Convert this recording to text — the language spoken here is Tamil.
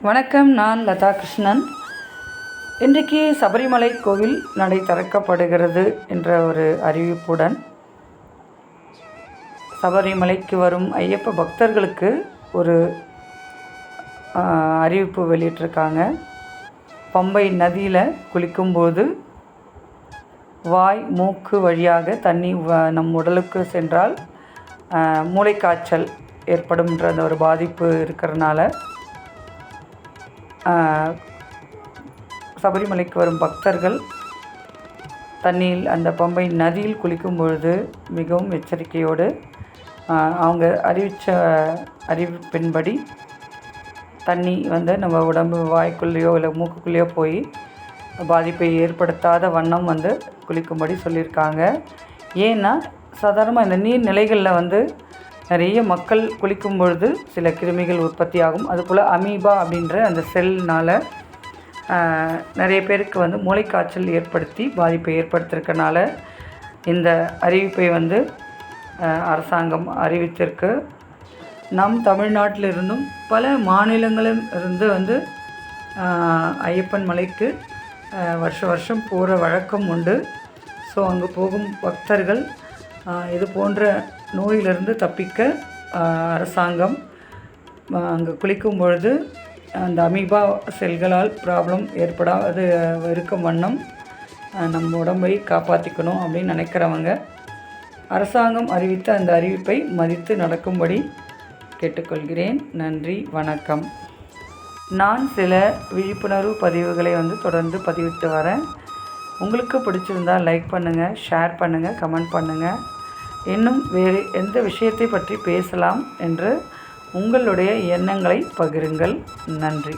வணக்கம் நான் லதா கிருஷ்ணன். இன்றைக்கு சபரிமலை கோவில் நடை திறக்கப்படுகிறது என்ற ஒரு அறிவிப்புடன் சபரிமலைக்கு வரும் ஐயப்ப பக்தர்களுக்கு ஒரு அறிவிப்பு வெளியிட்டிருக்காங்க. பம்பை நதியில் குளிக்கும்போது வாய் மூக்கு வழியாக தண்ணி வ- நம் உடலுக்கு சென்றால் மூளைக்காய்ச்சல் ஏற்படும்ன்ற அந்த ஒரு பாதிப்பு இருக்கிறனால சபரிமலைக்கு வரும் பக்தர்கள் தண்ணியில் அந்த பம்பை நதியில் குளிக்கும் பொழுது மிகவும் எச்சரிக்கையோடு அவங்க அறிவித்த அறிவிப்பின்படி தண்ணி வந்து நம்ம உடம்பு வாய்க்குள்ளேயோ இல்லை மூக்குக்குள்ளேயோ போய் பாதிப்பை ஏற்படுத்தாத வண்ணம் வந்து குளிக்கும்படி சொல்லியிருக்காங்க. ஏன்னா சாதாரணமாக இந்த நீர்நிலைகளில் வந்து நிறைய மக்கள் குளிக்கும் பொழுது சில கிருமிகள் உற்பத்தியாகும். அதுபோல் அமீபா அப்படின்ற அந்த செல்னால் நிறைய பேருக்கு வந்து மூளைக்காய்ச்சல் ஏற்படுத்தி பாதிப்பை ஏற்படுத்தியிருக்கனால இந்த அறிவிப்பை வந்து அரசாங்கம் அறிவித்திருக்கு. நம் தமிழ்நாட்டில் இருந்தும் பல மாநிலங்களும் இருந்து வந்து ஐயப்பன் மலைக்கு வருஷ வருஷம் போகிற வழக்கம் உண்டு. ஸோ அங்கே போகும் பக்தர்கள் இது போன்ற நோயிலிருந்து தப்பிக்க அரசாங்கம் அங்கே குளிக்கும் பொழுது அந்த அமீபா செல்களால் ப்ராப்ளம் ஏற்படாது இருக்கும் வண்ணம் நம்ம உடம்பை காப்பாற்றிக்கணும் அப்படின்னு நினைக்கிறவங்க அரசாங்கம் அறிவித்த அந்த அறிவிப்பை மதித்து நடக்கும்படி கேட்டுக்கொள்கிறேன். நன்றி வணக்கம். நான் சில விழிப்புணர்வு பதிவுகளை வந்து தொடர்ந்து பதிவிட்டு வரேன். உங்களுக்கு பிடிச்சிருந்தால் லைக் பண்ணுங்கள் ஷேர் பண்ணுங்கள் கமெண்ட் பண்ணுங்கள் இன்னும் வேறு எந்த விஷயத்தை பற்றி பேசலாம் என்று உங்களுடைய எண்ணங்களை பகிருங்கள். நன்றி.